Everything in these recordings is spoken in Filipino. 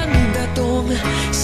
datong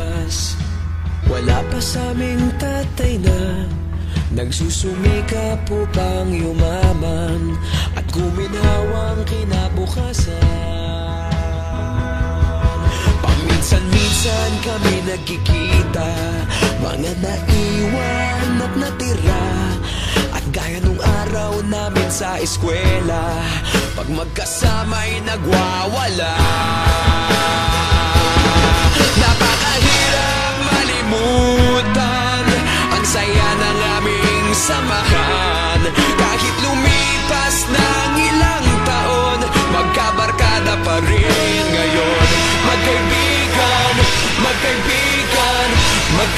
nakalipas Wala pa sa aming tatay na Nagsusumikap upang yumaman At guminhawang kinabukasan? Paminsan-minsan kami nagkikita Mga naiwan at natira. At gaya nung araw namin sa eskwela Pag magkasama'y nagwawala